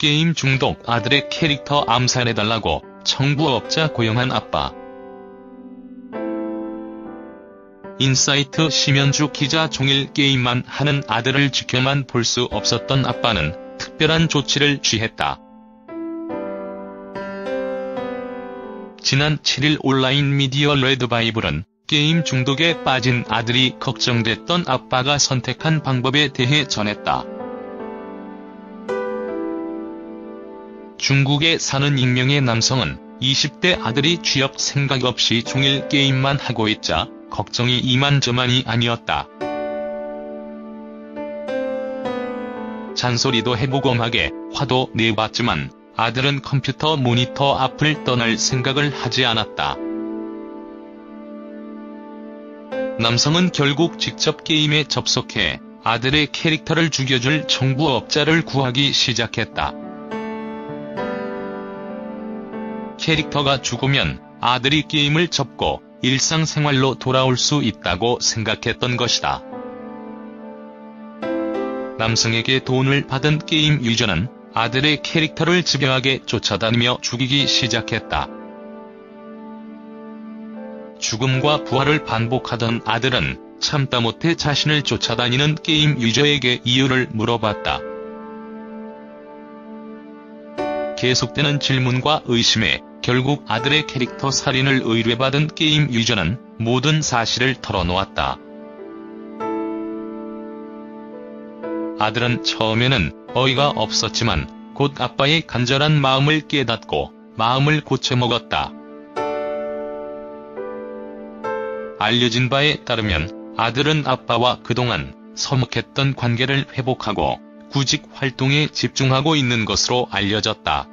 게임 중독 아들의 캐릭터 암살해달라고 청부업자 고용한 아빠. 인사이트 심연주 기자 종일 게임만 하는 아들을 지켜만 볼 수 없었던 아빠는 특별한 조치를 취했다. 지난 7일 온라인 미디어 레드바이블은 게임 중독에 빠진 아들이 걱정됐던 아빠가 선택한 방법에 대해 전했다. 중국에 사는 익명의 남성은 20대 아들이 취업 생각 없이 종일 게임만 하고 있자 걱정이 이만저만이 아니었다. 잔소리도 해보고 하게 화도 내봤지만 아들은 컴퓨터 모니터 앞을 떠날 생각을 하지 않았다. 남성은 결국 직접 게임에 접속해 아들의 캐릭터를 죽여줄 청부업자를 구하기 시작했다. 캐릭터가 죽으면 아들이 게임을 접고 일상생활로 돌아올 수 있다고 생각했던 것이다. 남성에게 돈을 받은 게임 유저는 아들의 캐릭터를 집요하게 쫓아다니며 죽이기 시작했다. 죽음과 부활을 반복하던 아들은 참다 못해 자신을 쫓아다니는 게임 유저에게 이유를 물어봤다. 계속되는 질문과 의심에 결국 아들의 캐릭터 살인을 의뢰받은 게임 유저는 모든 사실을 털어놓았다. 아들은 처음에는 어이가 없었지만 곧 아빠의 간절한 마음을 깨닫고 마음을 고쳐먹었다. 알려진 바에 따르면 아들은 아빠와 그동안 서먹했던 관계를 회복하고 구직 활동에 집중하고 있는 것으로 알려졌다.